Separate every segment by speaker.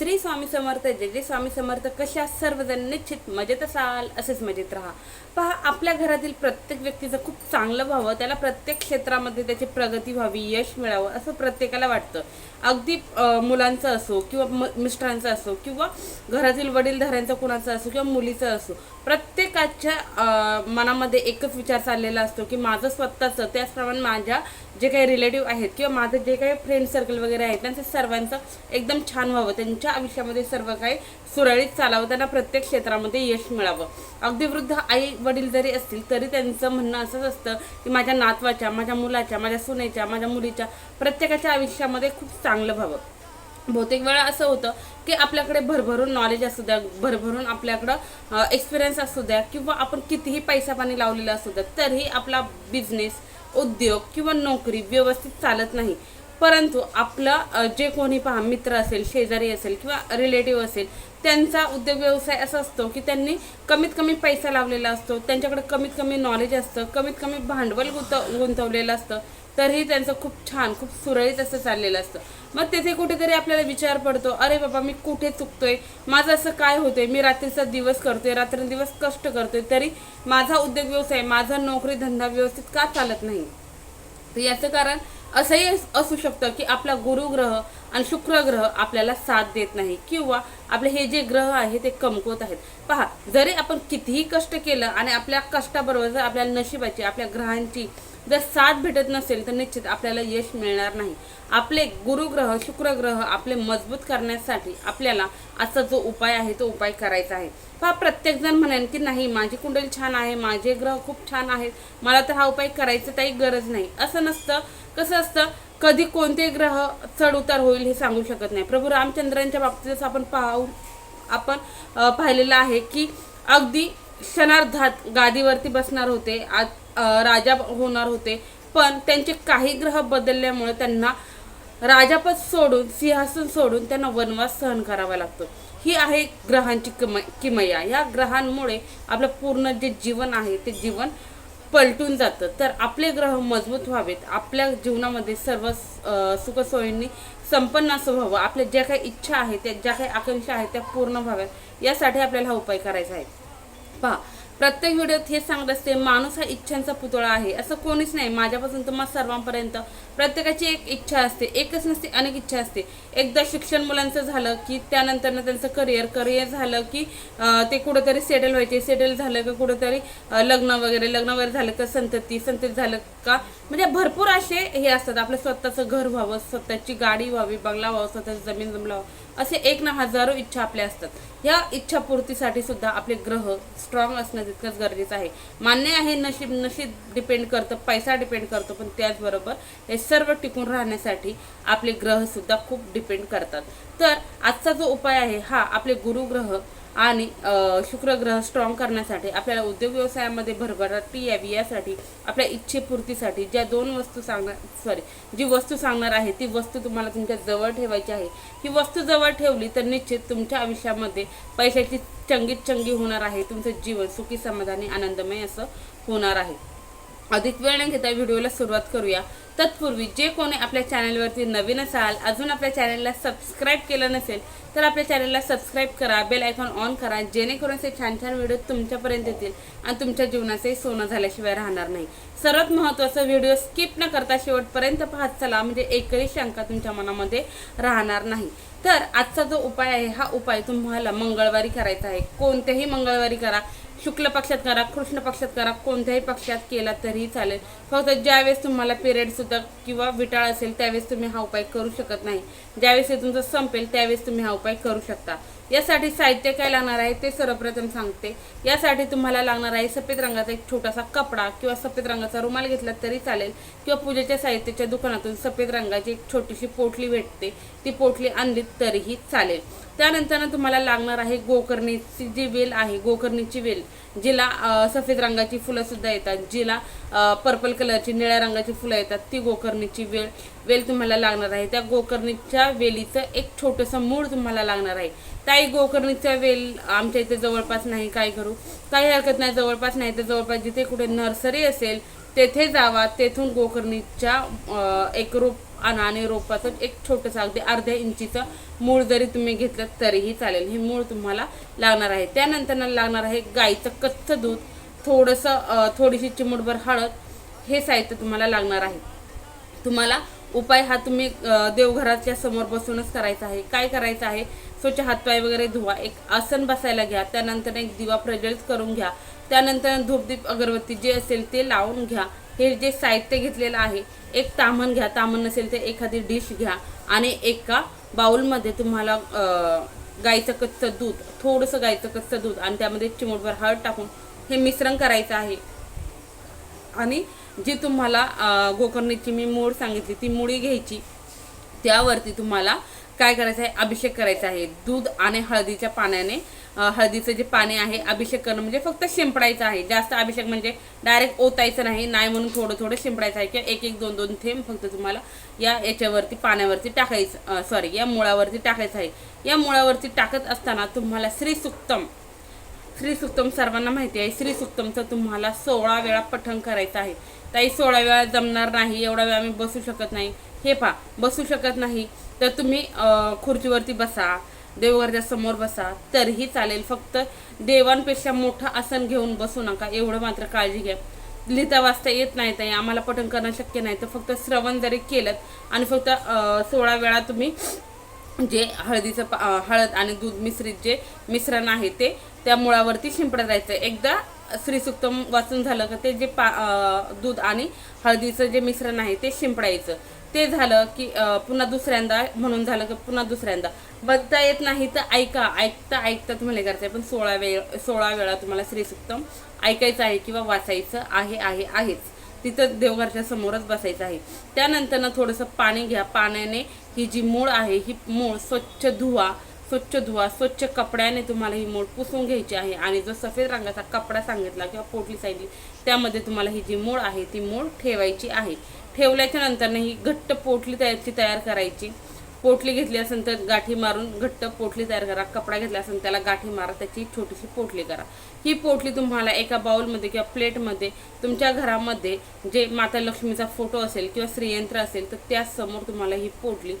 Speaker 1: श्री स्वामी समर्थ जे जे स्वामी समर्थ. कशा सर्वजण निश्चित मजेत असाल असेच मजेत राहा. पहा आपल्या घरातील प्रत्येक व्यक्तीचं खूप चांगलं व्हावं त्याला प्रत्येक क्षेत्रामध्ये त्याची प्रगती व्हावी यश मिळावं असं प्रत्येकाला वाटतं. अगदी मुलांचं असो किंवा म- मिस्टरांचं असो किंवा घरातील वडीलधाऱ्यांचं कुणाचं असो किंवा मुलीचं असो प्रत्येकाच्या मनामध्ये एकच विचार चाललेला असतो की माझं स्वतःचं त्याचप्रमाणे माझ्या जे काही रिलेटिव्ह आहेत किंवा माझं जे काही फ्रेंड सर्कल वगैरे आहेत त्यांचं सर्वांचं एकदम छान व्हावं. त्यांच्या आयुष्यामध्ये सर्व काही सुरळीत चालावं त्यांना प्रत्येक क्षेत्रामध्ये यश मिळावं. अगदी वृद्ध आई वडील जरी असतील तरी त्यांचं म्हणणं असंच असतं की माझ्या नातवाच्या माझ्या मुलाच्या माझ्या सुनेच्या माझ्या मुलीच्या प्रत्येकाच्या आयुष्यामध्ये खूप चांगलं व्हावं. बहुतेक वेळा असं होतं की आपल्याकडे भरभरून नॉलेज असू द्या भरभरून आपल्याकडं एक्सपिरियन्स असू द्या किंवा आपण कितीही पैसा पाणी लावलेला असू द्या तरीही आपला बिझनेस उद्योग किंवा नोकरी व्यवस्थित चालत नाही. परंतु आपलं जे कोणी पहा मित्र असेल शेजारी असेल किंवा रिलेटिव्ह असेल त्यांचा उद्योग व्यवसाय असा असतो की त्यांनी कमीत कमी पैसा लावलेला असतो त्यांच्याकडे कमीत कमी नॉलेज असतं कमीत कमी भांडवल गुंतव गुंतवलेलं असतं तरीही त्यांचं खूप छान खूप सुरळीत असं चाललेलं असतं. मग तेथे कुठेतरी आपल्याला विचार पडतो अरे बाबा मी कुठे चुकतोय? माझं असं काय होतंय? मी रात्रीचा दिवस करतोय रात्रंदिवस कष्ट करतोय तरी माझा उद्योग व्यवसाय माझा नोकरी धंदा व्यवस्थित का चालत नाही? तर याचं कारण असंही अस- असू शकतं की आपला गुरुग्रह आणि शुक्रग्रह आपल्याला साथ देत नाही किंवा आपले हे जे ग्रह आहे ते कमकुवत आहेत. पहा जरी आपण कितीही कष्ट केलं आणि आपल्या कष्टाबरोबर जर आपल्याला नशिबाची आपल्या ग्रहांची जर साथ भेटत नसेल तर निश्चित आपल्याला यश मिळणार नाही. आपले गुरुग्रह शुक्रग्रह आपले मजबूत करण्यासाठी आपल्याला असा जो उपाय आहे तो उपाय करायचा आहे. पहा प्रत्येकजण म्हणेन की नाही माझी कुंडली छान आहे माझे ग्रह खूप छान आहेत मला तर हा उपाय करायचं काही गरज नाही. असं नसतं. कसं असतं? कधी कोणते ग्रह चढ उतार होईल हे सांगू शकत नाही. प्रभू रामचंद्रांच्या बाबतीतच आपण पाहू आपण पाहिलेलं आहे की अगदी क्षणार्धात गादीवरती बसणार होते आज राजा होणार होते पण त्यांचे काही ग्रह बदलल्यामुळे त्यांना राजापद सोडून सिंहासन सोडून त्यांना वनवास सहन करावा लागतो. ही आहे ग्रहांची किम किमया. या ग्रहांमुळे आपलं पूर्ण जे जीवन आहे ते जीवन पलटून जातं. तर आपले ग्रह मजबूत व्हावेत. आपल्या जीवनामध्ये सर्व सुखसोयींनी संपन्न असं व्हावं. आपल्या ज्या काही इच्छा आहेत त्या ज्या काही आकांक्षा आहेत त्या पूर्ण व्हाव्यात. यासाठी आपल्याला हा उपाय करायचा आहे. पहा प्रत्येक व्हिडिओत हे सांगत असते माणूस हा इच्छांचा पुतळा आहे. असं कोणीच नाही. माझ्यापासून तुम्हाला सर्वांपर्यंत प्रत्येकाची एक इच्छा असते. एकच नसते अनेक इच्छा असते. एकदा शिक्षण मुलांचं झालं की त्यानंतर त्यांचं करिअर करिअर झालं की ते कुठंतरी सेटल व्हायचे. सेटल झालं का कुठंतरी लग्न वगैरे लग्न वगैरे झालं का संतती संतती झालं का? म्हणजे भरपूर असे हे असतात. आपलं स्वतःचं घर व्हावं स्वतःची गाडी व्हावी बंगला व्हावं स्वतःची जमीन जमला व्हावं. असे एक ना हजारो इच्छा आपल्या असतात. ह्या इच्छापूर्तीसाठी सुद्धा आपले ग्रह स्ट्रॉंग असणं तितकंच गरजेचं आहे. मान्य आहे नशीब नशीब डिपेंड करतं पैसा डिपेंड करतो पण त्याचबरोबर हे सर्व टिकून राहण्यासाठी आपले ग्रहसुद्धा खूप डिपेंड करतात. तर आजचा जो उपाय आहे हा आपले गुरुग्रह आणि शुक्र शुक्रग्रह स्ट्रॉंग करण्यासाठी आपल्याला उद्योग व्यवसायामध्ये भरभराटी यावी यासाठी आपल्या इच्छेपूर्तीसाठी ज्या दोन वस्तू सांगणार सॉरी जी वस्तू सांगणार आहे ती वस्तू तुम्हाला तुमच्या जवळ ठेवायची आहे. ही वस्तू जवळ ठेवली तर निश्चित तुमच्या आयुष्यामध्ये पैशाची चंगीत चंगी होणार आहे तुमचं जीवन सुखी समाधानी आनंदमय असं होणार आहे. अधिक वेळ न घेता व्हिडिओला सुरुवात करूया. तत्पूर्वी जे कोणी आपल्या चॅनलवरती नवीन असाल अजून आपल्या चॅनलला सबस्क्राईब केलं नसेल तर आपल्या चॅनलला सबस्क्राईब करा बेल आयकॉन ऑन करा जेणेकरून असे छान छान व्हिडिओ तुमच्यापर्यंत येतील आणि तुमच्या जीवनाचे सोनं झाल्याशिवाय राहणार नाही. सर्वात महत्त्वाचा व्हिडिओ स्किप न करता शेवटपर्यंत पाहत चला म्हणजे एकही शंका तुमच्या मनामध्ये राहणार नाही. तर आजचा जो उपाय आहे हा उपाय तुम्हाला मंगळवारी करायचा आहे. कोणत्याही मंगळवारी करा. शुक्ल पक्षात करा कृष्ण पक्षात करा कोणत्याही पक्षात केला तरीही चालेल. फक्त ज्यावेळेस तुम्हाला पिरियड सुद्धा किंवा विटाळ असेल त्यावेळेस तुम्ही हा उपाय करू शकत नाही. ज्यावेळेस हे तुमचं संपेल त्यावेळेस तुम्ही हा उपाय करू शकता. यासाठी साहित्य काय लागणार आहे ते सर्वप्रथम सांगते. यासाठी तुम्हाला लागणार आहे सफेद रंगाचा एक छोटासा कपडा किंवा सफेद रंगाचा रुमाल घेतला तरी चालेल किंवा पूजेच्या साहित्याच्या दुकानातून सफेद रंगाची एक छोटीशी पोटली भेटते. ती पोटली आणली तरीही चालेल. त्यानंतर तुम्हाला लागणार आहे गोकर्णीची जी वेल आहे गोकर्णीची वेल जिला सफेद रंगाची फुलंसुद्धा येतात. जिला पर्पल कलरची निळ्या रंगाची फुलं येतात. ती गोकर्णीची वेळ वेल तुम्हाला लागणार आहे. त्या गोकर्णीच्या वेलीचं एक छोटंसं मूळ तुम्हाला लागणार आहे. ताई गोकर्णीचा वेल आमच्या इथे जवळपास नाही काय करू? काही हरकत नाही जवळपास नाही तर जवळपास जिथे कुठे नर्सरी असेल तेथे जावा. तेथून गोकर्णीच्या एक रोप आणि आणि रोपाचं एक छोटंसं अगदी अर्ध्या इंचीचं मूळ जरी तुम्ही घेतलं तरीही चालेल. हे मूळ तुम्हाला लागणार आहे. त्यानंतर लागणार आहे गाईचं कच्चं दूध. थोडंसं थोडीशी चिमूटभर हळद. हे साहित्य तुम्हाला लागणार आहे. तुम्हाला उपाय हा तुम्ही देवघराच्या समोर बसूनच करायचा आहे. काय करायचं आहे? स्वच्छ हातपाय वगैरे धुवा. एक आसन बसायला घ्या. त्यानंतर एक दिवा प्रज्वलित करून घ्या. त्यानंतर धूपदीप अगरबत्ती जे असेल ते लावून घ्या. हे जे साहित्य घेतलेलं आहे एक तामण घ्या. तामण नसेल तर एखादी डिश घ्या. आणि एका बाऊलमध्ये तुम्हाला गाईचं कच्चं दूध थोडंसं गाईचं कच्चं दूध आणि त्यामध्ये चिमूटभर हळद टाकून हे मिश्रण करायचं आहे. आणि जी तुम्हाला गोकर्णीची मी मूळ सांगितली ती मुळी घ्यायची त्यावरती तुम्हाला काय करायचं आहे अभिषेक करायचा आहे. दूध आणि हळदीच्या पाण्याने हळदीचं जे पाणी आहे अभिषेक करणं म्हणजे फक्त शिंपडायचं आहे. जास्त अभिषेक म्हणजे डायरेक्ट ओतायचं नाही नाही म्हणून थोडं थोडं शिंपडायचं आहे किंवा एक एक दोन दोन थेंब फक्त तुम्हाला या याच्यावरती पाण्यावरती टाकायचं सॉरी या मुळावरती टाकायचं आहे. या मुळावरती टाकत असताना तुम्हाला श्री सुक्तम श्री सुक्तम सर्वांना माहिती आहे. श्री सुक्तमचं तुम्हाला सोळा वेळा पठण करायचं आहे. ताई सोळा वेळा जमणार नाही एवढा वेळा मी बसू शकत नाही. हे पहा बसू शकत नाही तर तुम्ही खुर्चीवरती बसा देवघरच्या समोर बसा तरीही चालेल. फक्त देवांपेक्षा मोठं आसन घेऊन बसू नका एवढं मात्र काळजी घ्या. लिहिता वाचता येत नाही ताई. आम्हाला पठण करणं शक्य नाही. तर फक्त श्रवण जरी केलं आणि फक्त सोळा वेळा तुम्ही जे हळदीचं पा- हळद आणि दूध मिश्रित जे मिश्रण आहे ते त्या मुळावरती शिंपडत राहायचं. एकदा श्रीसुक्तम वाचून झालं का ते जे पा दूध आणि हळदीचं जे मिश्रण आहे ते शिंपडायचं. ते झालं की पुन्हा दुसऱ्यांदा म्हणून झालं की पुन्हा दुसऱ्यांदा. बघता येत नाही तर ऐका ऐकता ऐकता तुम्हाला हे करायचं आहे पण सोळा वेळ सोळा वेळा तुम्हाला श्रीसुक्तम ऐकायचं आहे किंवा वाचायचं आहे आहे आहेच. तिथं देवघरच्या समोरच बसायचं आहे. त्यानंतर ना थोडंसं पाणी घ्या. पाण्याने ही जी मूळ आहे ही मूळ स्वच्छ धुवा स्वच्छ धुवा स्वच्छ कपड्याने तुम्हाला ही मूळ पुसून घ्यायची आहे. आणि जो सफेद रंगाचा कपडा सांगितला किंवा पोटली सांगितली त्यामध्ये तुम्हाला ही जी मूळ आहे ती मूळ ठेवायची आहे. ठेवल्याच्या नंतरनं ही घट्ट पोटली तयारची तयार करायची. पोटली घेतली असेल तर गाठी मारून घट्ट पोटली तयार करा कपडा घेतला असेल त्याला गाठी मारा त्याची छोटीशी पोटली करा. ही पोटली तुम्हाला एका बाउलमध्ये किंवा प्लेटमध्ये तुमच्या घरामध्ये जे माता लक्ष्मीचा फोटो असेल किंवा श्रीयंत्र असेल तर त्यासमोर तुम्हाला ही पोटली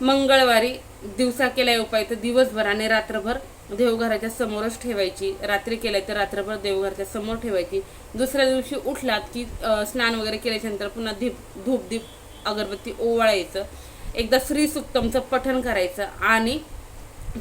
Speaker 1: मंगळवारी दिवसा केलाय उपाय तर दिवसभर आणि रात्रभर देवघराच्या समोरच ठेवायची. रात्री केलाय तर रात्रभर देवघराच्या समोर ठेवायची. दुसऱ्या दिवशी उठलात की स्नान वगैरे केल्याच्यानंतर पुन्हा धीप धूप दीप अगरबत्ती ओवाळायचं. एकदा श्री सुक्तमचं पठण करायचं आणि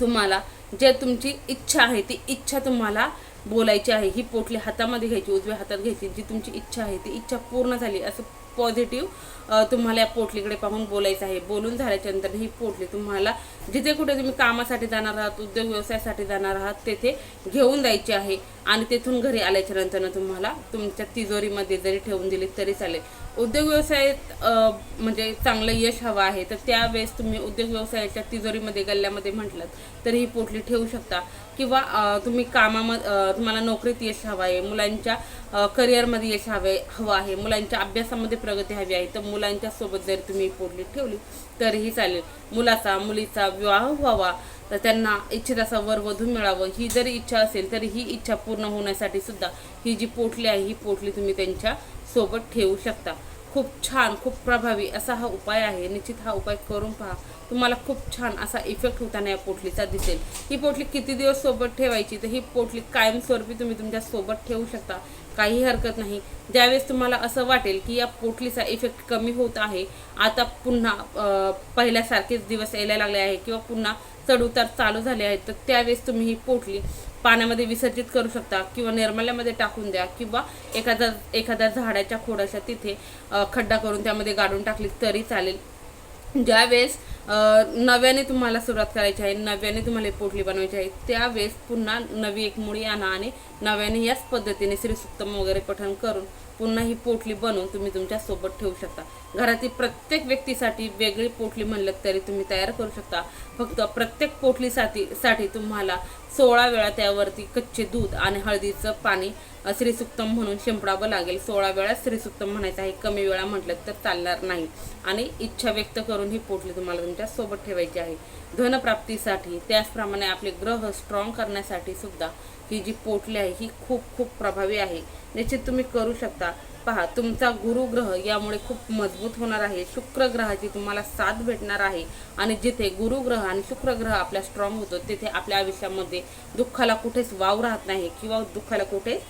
Speaker 1: तुम्हाला जे तुमची इच्छा आहे ती इच्छा तुम्हाला बोलायची आहे ही पोटली हातामध्ये घ्यायची उजव्या हातात घ्यायची जी तुमची इच्छा आहे ती इच्छा पूर्ण झाली असं पॉझिटिव्ह तुम्हाला या पोटलीकडे पाहून बोलायचं आहे. बोलून झाल्याच्यानंतर ही पोटली तुम्हाला जिथे कुठे तुम्ही कामासाठी जाणार आहात उद्योग व्यवसायासाठी जाणार आहात तेथे घेऊन जायची आहे. आणि तेथून घरी आल्याच्यानंतर तुम्हाला तुमच्या तिजोरीमध्ये जरी ठेवून दिली तरी चालेल. उद्योग व्यवसायात म्हणजे चांगलं यश हवं आहे तर त्यावेळेस तुम्ही उद्योग व्यवसायाच्या तिजोरीमध्ये गल्ल्यामध्ये म्हटलं तर ही पोटली ठेवू शकता. किंवा तुम्ही कामामध्ये तुम्हाला नोकरीत यश हवं आहे मुलांच्या करिअरमध्ये यश हवे हवं आहे मुलांच्या अभ्यासामध्ये प्रगती हवी आहे तर मुलांच्या सोबत जर तुम्ही पोटली ठेवली तरीही चालेल. मुलाचा मुलीचा विवाह व्हावा तर त्यांना इच्छित असा वर वधू मिळावं. ही जरी इच्छा असेल तरी ही इच्छा पूर्ण होण्यासाठी सुद्धा ही जी पोटली आहे ही पोटली तुम्ही त्यांच्यासोबत ठेवू शकता. खूप छान खूप प्रभावी असा हा उपाय आहे. निश्चित हा उपाय करून पहा. तुम्हाला खूप छान असा इफेक्ट होताना या पोटलीचा दिसेल. ही पोटली किती दिवस सोबत ठेवायची? तर ही पोटली कायमस्वरूपी तुम्ही तुमच्यासोबत ठेवू शकता. काही हरकत नाही. ज्यावेळेस तुम्हाला असं वाटेल की या पोटलीचा इफेक्ट कमी होत आहे आता पुन्हा पहिल्यासारखेच दिवस यायला लागले आहे किंवा पुन्हा चढउतार चालू झाले आहेत तर त्यावेळेस तुम्ही ही पोटली पाण्यामध्ये विसर्जित करू शकता किंवा निर्मल्यामध्ये टाकून द्या किंवा एखादा एखाद्या झाडाच्या खोडाच्या तिथे खड्डा करून त्यामध्ये गाडून टाकली तरी चालेल. ज्यावेळेस नव्याने तुम्हाला सुरुवात करायची आहे नव्याने तुम्हाला पोटली बनवायची आहे त्यावेळेस पुन्हा नवी एक मुळी आणा आणि नव्याने याच पद्धतीने श्रीसुक्तम वगैरे पठण करून पुन्हा ही पोटली बनवून तुम्ही तुमच्यासोबत ठेवू शकता. घरातील प्रत्येक व्यक्तीसाठी वेगळी पोटली म्हणलं तरी तुम्ही तयार करू शकता. फक्त प्रत्येक पोटलीसाठी साठी तुम्हाला सोळा वेळा त्यावरती कच्चे दूध आणि हळदीचं पाणी श्रीसुक्तम म्हणून शिंपडावं लागेल. सोळा वेळा श्रीसुक्तम म्हणायचं आहे. कमी वेळा म्हटलं तर चालणार नाही. आणि इच्छा व्यक्त करून ही पोटली तुम्हाला तुमच्यासोबत ठेवायची आहे. धनप्राप्तीसाठी त्याचप्रमाणे आपले ग्रह स्ट्रॉंग करण्यासाठी सुद्धा ही जी पोटली आहे ही खूप खूप प्रभावी आहे. निश्चित तुम्ही करू शकता. पहा तुमचा गुरुग्रह यामुळे खूप मजबूत होणार आहे. शुक्र ग्रहाची तुम्हाला साथ भेटणार आहे. आणि जिथे गुरुग्रह आणि शुक्र ग्रह आपला स्ट्रॉंग होतो तिथे आपल्या आयुष्यामध्ये दुःखाला कुठेच वाव राहत नाही किंवा दुःखाला कुठेच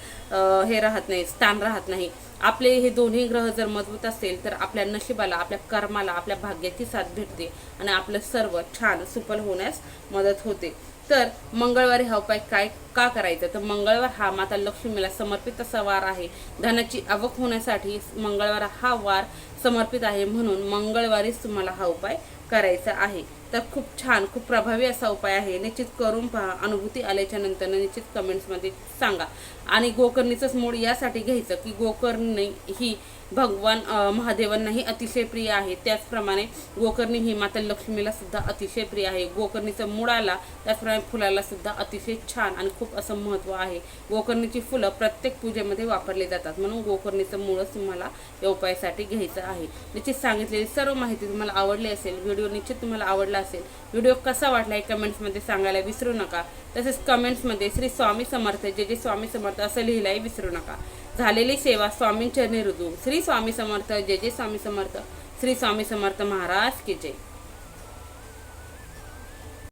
Speaker 1: हे राहत नाही स्थान राहत नाही. आपले हे दोन्ही ग्रह जर मजबूत असेल तर आपल्या नशिबाला आपल्या कर्माला आपल्या भाग्याची साथ भेटते आणि आपलं सर्व छान सुफल होण्यास मदत होते. तर मंगळवारी हा उपाय काय का करायचा? तर मंगळवार हा माता लक्ष्मीला समर्पित असा वार आहे. धनाची आवक होण्यासाठी मंगळवार हा वार समर्पित आहे म्हणून मंगळवारीच तुम्हाला हा उपाय करायचा आहे. तर खूप छान खूप प्रभावी असा उपाय आहे. निश्चित करून पहा अनुभूती आल्याच्यानंतर निश्चित कमेंट्समध्ये सांगा. आणि गोकर्णीचंच मूळ यासाठी घ्यायचं की गोकर्णी ही भगवान महादेवांनाही अतिशय प्रिय आहे. त्याचप्रमाणे गोकर्णी ही माता लक्ष्मीला सुद्धा अतिशय प्रिय आहे. गोकर्णीचं मुळाला त्याचप्रमाणे फुलाला सुद्धा अतिशय छान आणि खूप असं महत्त्व आहे. गोकर्णीची फुलं प्रत्येक पूजेमध्ये वापरली जातात. म्हणून गोकर्णीचं मुळच तुम्हाला या उपायासाठी घ्यायचं आहे. निश्चित सांगितलेली सर्व माहिती तुम्हाला आवडली असेल व्हिडिओ निश्चित तुम्हाला आवडला असेल. व्हिडिओ कसा वाटला हे कमेंट्समध्ये सांगायला विसरू नका. तसेच कमेंट्समध्ये श्री स्वामी समर्थ जे जे स्वामी समर्थ असं लिहिलंही विसरू नका. झालेली सेवा स्वामींचरणी रुजू श्री स्वामी समर्थ जे जे स्वामी समर्थ. श्री स्वामी समर्थ महाराज की जय.